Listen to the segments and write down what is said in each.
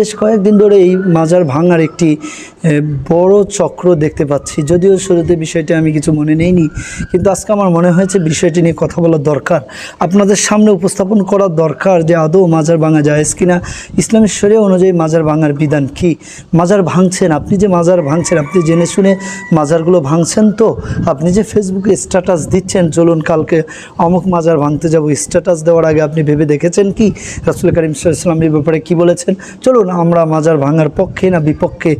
বেশ কয়েকদিন ধরে এই মাজার ভাঙার একটি বড় চক্র দেখতে পাচ্ছি। যদিও শুরুতে বিষয়টি আমি কিছু মনে নেইনি, কিন্তু আজকে আমার মনে হয়েছে বিষয়টি নিয়ে কথা বলা দরকার। আপনাদের সামনে উপস্থাপন করা দরকার যে আদৌ মাজার ভাঙা যায় কিনা ইসলামের শরীয় অনুযায়ী মাজার ভাঙার বিধান কি? মাজার ভাঙছেন, আপনি যে মাজার ভাঙছেন, আপনি জেনে শুনে মাজারগুলো ভাঙছেন তো? আপনি যে ফেসবুকে স্ট্যাটাস দিচ্ছেন, চলুন কালকে অমুক মাজার ভাঙতে যাব, স্ট্যাটাস দেওয়ার আগে আপনি ভেবে দেখেছেন কি? রাসুল করিম এই ব্যাপারে কি বলেছেন? চলুন আমরা মাজার ভাঙার পক্ষে না বিপক্ষে?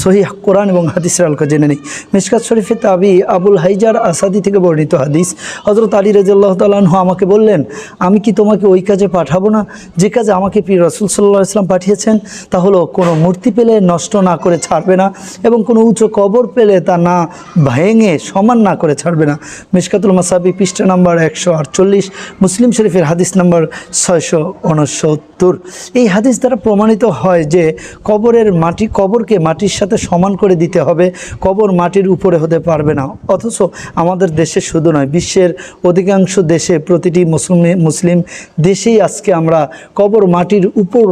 সহি কোরআন এবং হাদিসের আলকা জেনে নিই। মিসকাত শরীফে তাবি আবুল হাইজার আসাদি থেকে বর্ণিত হাদিস। হজরত আলী রাজিয়াল্লাহ তালাহ আমাকে বললেন, আমি কি তোমাকে ওই কাজে পাঠাবো না? যে কাজে আমাকে প্রিয় রসুল সাল্লাহ ইসলাম পাঠিয়েছেন, তা হলো কোনো মূর্তি পেলে নষ্ট না করে ছাড়বে না এবং কোনো উঁচু কবর পেলে তা না ভেঙে সমান না করে ছাড়বে না। মিসকাতুল মাসাবি, পৃষ্ঠা নাম্বার একশো আটচল্লিশ, মুসলিম শরীফের হাদিস নাম্বার ছয়শো উনসত্তর। এই হাদিস দ্বারা প্রমাণিত হয় যে কবরের মাটি, কবরকে মাটির সাথে সমান করে দিতে হবে। কবর মাটির উপরে হতে পারবে না। অথচ আমাদের দেশে শুধু নয়, বিশ্বের অধিকাংশ দেশে প্রতিটি মুসলিম মুসলিম দেশেই আজকে আমরা কবর মাটির উপর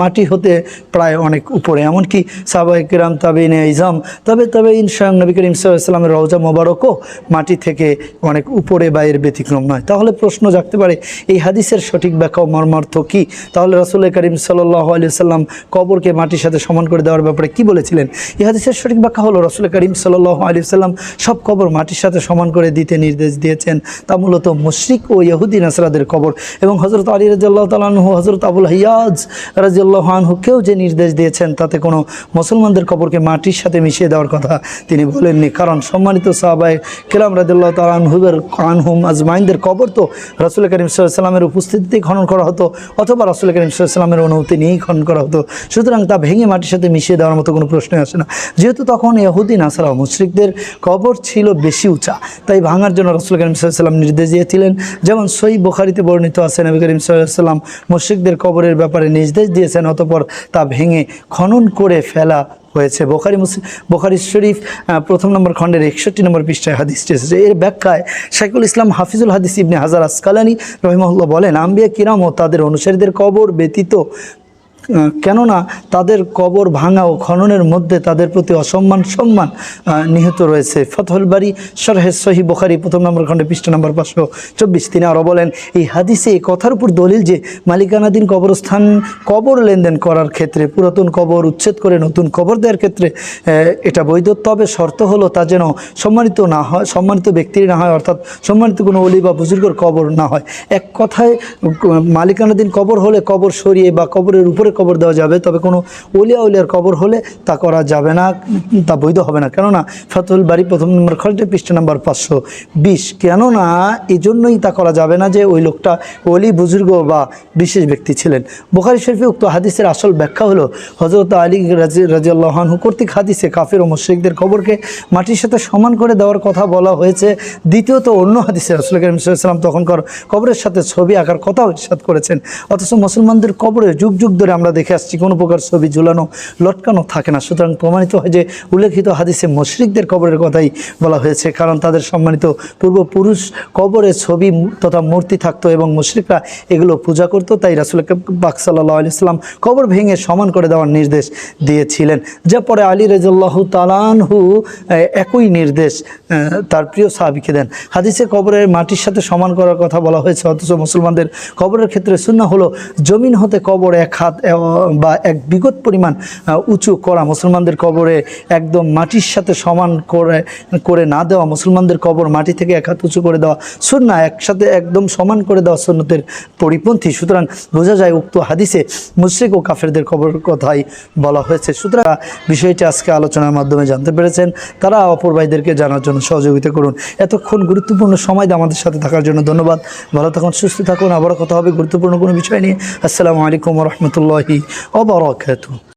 মাটি হতে প্রায় অনেক উপরে। এমনকি সাবাই কিরাম তাবিন ইজাম, তবে তবে ইনশাং নবী করিম সাল্লামের রওজা মোবারকও মাটি থেকে অনেক উপরে বা এর ব্যতিক্রম নয়। তাহলে প্রশ্ন জাগতে পারে, এই হাদিসের সঠিক ব্যাখ্যা মর্মার্থ কি? তাহলে রাসুল করিম সাল্লাহ আলি সাল্লাম কবরকে মাটির সাথে সমান করে দেওয়ার ব্যাপারে কি বলেছিলেন? এই হাদিসের সঠিক ব্যাখ্যা হলো, রাসুল করিম সাল্লাহ আলি সাল্লাম সব কবর মাটির সাথে সমান করে দিতে নির্দেশ দিয়েছেন। তা মূলত মুশরিক ও ইহুদি নাসরাদের কবর এবং হজরত আলী রাজিয়াল্লাহ তালাহু হজরত আবুল হাইয়াজ রাজিয়াল্লাহ আনহুকেও যে নির্দেশ দিয়েছেন তাতে কোনো মুসলমানদের কবরকে মাটির সাথে মিশিয়ে দেওয়ার কথা তিনি বলেননি। কারণ সম্মানিত সাহাবাই কেলাম রাজিয়াল্লাহ তালাহুবের আনহুম আজমাইনদের কবর তো রসুল করিম সাল্লামের উপস্থিতিতেই খনন করা হতো, অথবা রাসুল করিম সাল্লামের অনুমতি নিয়েই খনন করা হতো সুতরাং তা ভেঙে মাটির সাথে মিশিয়ে দেওয়ার মতো কোনো প্রশ্নই আসে না। যেহেতু তখন ইহুদিন আসারা মুশরিকদের কবর ছিল বেশি উঁচা, তাই ভাঙার জন্য রসুল করিম সাল্লাম নির্দেশ দিয়েছিলেন, যেমন সই বুখারিতে বর্ণিত আছে, নবী করিম সাল্লাম মুশরিকদের কবরের ব্যাপারে নির্দেশ দিয়েছেন, অতপর তা ভেঙে খনন করে ফেলা হয়েছে। বোখারি, মুসলিম, বোখারি শরীফ প্রথম নম্বর খণ্ডের একষট্টি নম্বর পৃষ্ঠায় হাদিসটি এসেছে। এর ব্যাখ্যায় শাইকুল ইসলাম হাফিজুল হাদিস ইবনে হাজার আসকালানি রহিমহল্লা বলেন, আম্বিয়া কিরাম ও তাদের অনুসারীদের কবর ব্যতীত কেননা তাদের কবর ভাঙা ও খননের মধ্যে তাদের প্রতি অসম্মান সম্মান নিহিত রয়েছে। ফতহুল বাড়ি সরহে সহি বোখারি, প্রথম নম্বর খণ্ডে পৃষ্ঠ নম্বর পাঁচশো চব্বিশ। তিনি আরও বলেন, এই হাদিসে এই কথার উপর দলিল যে মালিকানাধীন কবরস্থান কবর লেনদেন করার ক্ষেত্রে, পুরাতন কবর উচ্ছেদ করে নতুন কবর দেওয়ার ক্ষেত্রে এটা বৈধ তবে শর্ত হলো তা যেন সম্মানিত না হয় সম্মানিত ব্যক্তির না হয়, অর্থাৎ সম্মানিত কোনো অলি বা বুজুর্গর কবর না হয়। এক কথায়, মালিকানাধীন কবর হলে কবর সরিয়ে বা কবরের উপরে কবর দেওয়া যাবে, তবে কোনো অলিয়া উলিয়ার কবর হলে তা করা যাবে না, তা বৈধ হবে না। কেননা ফতুল বাড়ি প্রথম নম্বর খরচে পৃষ্ঠ নাম্বার পাঁচশো বিশ। কেননা এই জন্যই তা করা যাবে না যে ওই লোকটা অলি বুজুর্গ বা বিশেষ ব্যক্তি ছিলেন। বোখারি শরীফে উক্ত হাদিসের আসল ব্যাখ্যা হলো হজরত আলী রাজি রাজিয়াল্লাহানহু কর্তৃক হাদিসে কাফের ও মুশ্রিকদের কবরকে মাটির সাথে সমান করে দেওয়ার কথা বলা হয়েছে। দ্বিতীয়ত অন্য হাদিসে রসুল করিম সাল্লাম তখনকার কবরের সাথে ছবি আঁকার কথাও ইরশাদ করেছেন। অথচ মুসলমানদের কবরে যুগ যুগ ধরে আমরা দেখে আসছি, কোনো প্রকার ছবি ঝুলানো, লটকানো থাকে না। সুতরাং প্রমাণিত হয় যে উল্লেখিত হাদিসে মুশরিকদের কবরের কথাই বলা হয়েছে, কারণ তাদের সম্মানিত পূর্বপুরুষ কবরে ছবি তথা মূর্তি থাকতো এবং মুশরিকরা এগুলো পূজা করতো, তাই রাসুল পাক সাল্লাহ কবর ভেঙে সমান করে দেওয়ার নির্দেশ দিয়েছিলেন। যা পরে আলী রাজু তালানহু একই নির্দেশ তার প্রিয় সাহাবিকে দেন। হাদিসে কবরের মাটির সাথে সমান করার কথা বলা হয়েছে, অথচ মুসলমানদের কবরের ক্ষেত্রে শূন্য হলো, জমিন হতে কবর এক হাত বা এক বিগত পরিমাণ উঁচু করা মুসলমানদের কবরে একদম মাটির সাথে সমান করে করে না দেওয়া মুসলমানদের কবর মাটি থেকে এক হাত উঁচু করে দেওয়া সুন্না একসাথে একদম সমান করে দেওয়া সুন্নতের পরিপন্থী। সুতরাং বোঝা যায় উক্ত হাদিসে মুশ্রিক ও কাফেরদের খবর কথাই বলা হয়েছে। সুতরাং বিষয়টি আজকে আলোচনার মাধ্যমে জানতে পেরেছেন। তারা অপর ভাইদেরকে জানার জন্য সহযোগিতা করুন। এতক্ষণ গুরুত্বপূর্ণ সময় আমাদের সাথে থাকার জন্য ধন্যবাদ। ভালো থাকুন, সুস্থ থাকুন। আবারও কথা হবে গুরুত্বপূর্ণ কোনো বিষয় নিয়ে। আসসালামু আলাইকুম রহমতুল্লাহি الله وبركاته.